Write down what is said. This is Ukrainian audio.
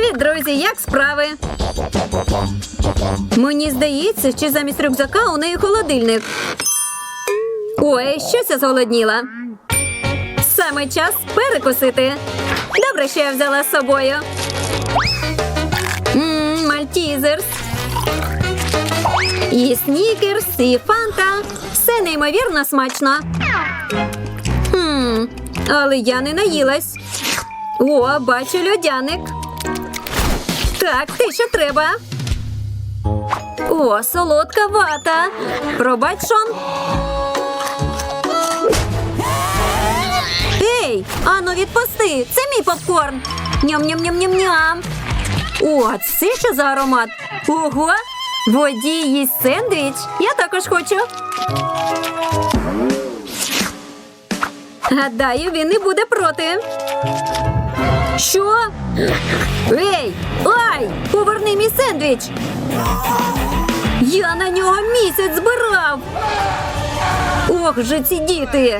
Привіт, друзі! Як справи? Мені здається, що замість рюкзака у неї холодильник. Ой, щось я зголодніла. Саме час перекусити. Добре, що я взяла з собою. Мальтізерс. І снікерс, і фанта. Все неймовірно смачно. Хм, але я не наїлась. О, бачу льодяник. Так, те, що треба. О, солодка вата. Пробач, Шон. Ей, ану відпусти. Це мій попкорн. Ням-ням-ням-ням-ням. О, це що за аромат? Ого! Водій їсть сендвіч. Я також хочу. Гадаю, він не буде проти. Що? Ей! Ай! Мій сендвіч! Я на нього місяць збирав. Ох же ці діти!